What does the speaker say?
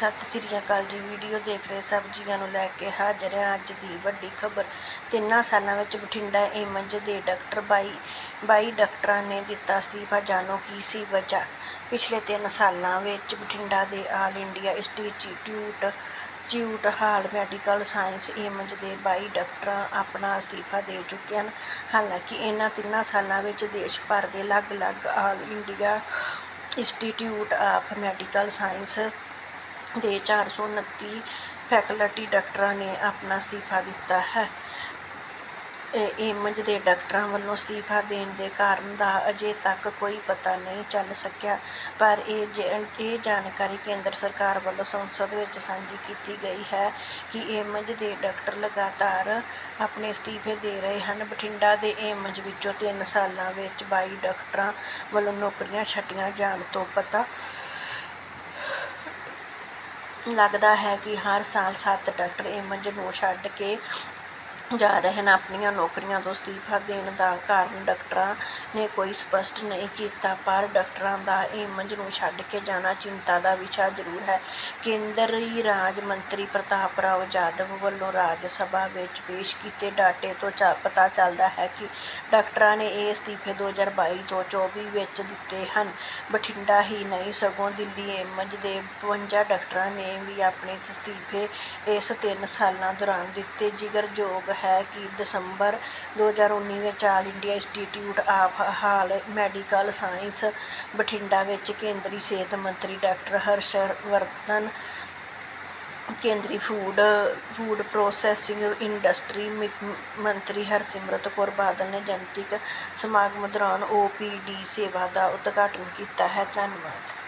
ਸਤਿ ਸ੍ਰੀ ਅਕਾਲ ਜੀ ਵੀਡੀਓ ਦੇਖ ਰਹੇ ਸਭ ਜੀਆਂ ਨੂੰ ਲੈ ਕੇ ਹਾਜ਼ਰ ਹਾਂ ਅੱਜ ਦੀ ਵੱਡੀ ਖਬਰ। ਤਿੰਨਾਂ ਸਾਲਾਂ ਵਿੱਚ ਬਠਿੰਡਾ ਏਮਜ਼ ਦੇ ਡਾਕਟਰ 22 22 ਡਾਕਟਰਾਂ ਨੇ ਦਿੱਤਾ ਅਸਤੀਫਾ ਜਾਣੋ ਕੀ ਸੀ ਵਜ੍ਹਾ ਪਿਛਲੇ ਤਿੰਨ ਸਾਲਾਂ ਵਿੱਚ ਬਠਿੰਡਾ ਦੇ all India institute institute all medical science AIIMS ਦੇ 22 ਡਾਕਟਰਾਂ ਆਪਣਾ ਅਸਤੀਫਾ ਦੇ ਚੁੱਕੇ ਹਨ। ਹਾਲਾਂਕਿ ਇਹਨਾਂ ਤਿੰਨਾਂ ਸਾਲਾਂ ਵਿੱਚ ਦੇਸ਼ ਭਰ ਦੇ ਅਲੱਗ-ਅਲੱਗ all India institute of medical science ਦੇ 429 ਫੈਕਲਟੀ ਡਾਕਟਰਾਂ ਨੇ ਆਪਣਾ ਅਸਤੀਫਾ ਦਿੱਤਾ ਹੈ। ਏਮਜ਼ ਦੇ ਡਾਕਟਰਾਂ ਵੱਲੋਂ ਅਸਤੀਫਾ ਦੇਣ ਦੇ ਕਾਰਨ ਦਾ ਅਜੇ ਤੱਕ ਕੋਈ ਪਤਾ ਨਹੀਂ ਚੱਲ ਸਕਿਆ, ਪਰ ਇਹ ਜ- ਇਹ ਜਾਣਕਾਰੀ ਕੇਂਦਰ ਸਰਕਾਰ ਵੱਲੋਂ ਸੰਸਦ ਵਿੱਚ ਸਾਂਝੀ ਕੀਤੀ ਗਈ ਹੈ ਕਿ ਏਮਜ਼ ਦੇ ਡਾਕਟਰ ਲਗਾਤਾਰ ਆਪਣੇ ਅਸਤੀਫੇ ਦੇ ਰਹੇ ਹਨ। ਬਠਿੰਡਾ ਦੇ ਏਮਜ਼ ਵਿੱਚੋਂ ਤਿੰਨ ਸਾਲਾਂ ਵਿੱਚ 22 ਡਾਕਟਰਾਂ ਵੱਲੋਂ ਨੌਕਰੀਆਂ ਛੱਡੀਆਂ ਜਾਣ ਤੋਂ ਪਤਾ ਲੱਗਦਾ ਹੈ ਕਿ ਹਰ ਸਾਲ ਸੱਤ ਡਾਕਟਰ ਏਮਜ਼ ਨੂੰ ਛੱਡ ਕੇ ਜਾ ਰਹੇ ਹਨ ਆਪਣੀਆਂ ਨੌਕਰੀਆਂ ਤੋਂ ਅਸਤੀਫਾ ਦੇਣ ਦਾ ਕਾਰਨ ਡਾਕਟਰਾਂ ਨੇ ਕੋਈ ਸਪਸ਼ਟ ਨਹੀਂ ਕੀਤਾ, ਪਰ ਡਾਕਟਰਾਂ ਦਾ ਏਮਜ਼ ਨੂੰ ਛੱਡ ਕੇ ਜਾਣਾ ਚਿੰਤਾ ਦਾ ਵਿਸ਼ਾ ਜ਼ਰੂਰ ਹੈ। ਕੇਂਦਰੀ ਰਾਜ ਮੰਤਰੀ ਪ੍ਰਤਾਪ ਰਾਓ ਜਾਦਵ ਵੱਲੋਂ ਰਾਜ ਸਭਾ ਵਿੱਚ ਪੇਸ਼ ਕੀਤੇ ਡਾਟੇ ਤੋਂ ਚਾ- ਪਤਾ ਚੱਲਦਾ ਹੈ ਕਿ ਡਾਕਟਰਾਂ ਨੇ ਇਹ ਅਸਤੀਫੇ 2022 ਤੋਂ 24 ਵਿੱਚ ਦਿੱਤੇ ਹਨ। ਬਠਿੰਡਾ ਹੀ ਨਹੀਂ, ਸਗੋਂ ਦਿੱਲੀ, ਏਮਜ਼ ਦੇ 52 ਡਾਕਟਰਾਂ ਨੇ ਵੀ ਆਪਣੇ ਅਸਤੀਫੇ ਇਸ ਤਿੰਨ ਸਾਲਾਂ ਦੌਰਾਨ ਦਿੱਤੇ, ਜਿਗਰਯੋਗ ਹੈ ਕਿ ਦਸੰਬਰ 2019 ਵਿੱਚ all India institute of all medical science Bathinda ਵਿੱਚ ਕੇਂਦਰੀ ਸਿਹਤ ਮੰਤਰੀ ਡਾਕਟਰ ਹਰਸ਼ਵਰਧਨ, ਕੇਂਦਰੀ ਫੂਡ ਫੂਡ ਪ੍ਰੋਸੈਸਿੰਗ ਇੰਡਸਟਰੀ ਮਿ- ਮੰਤਰੀ ਹਰਸਿਮਰਤ ਕੌਰ ਬਾਦਲ ਨੇ ਜਨਤਕ ਸਮਾਗਮ ਦੌਰਾਨ ਓਪੀਡੀ ਸੇਵਾ ਦਾ ਉਦਘਾਟਨ ਕੀਤਾ ਹੈ। ਧੰਨਵਾਦ।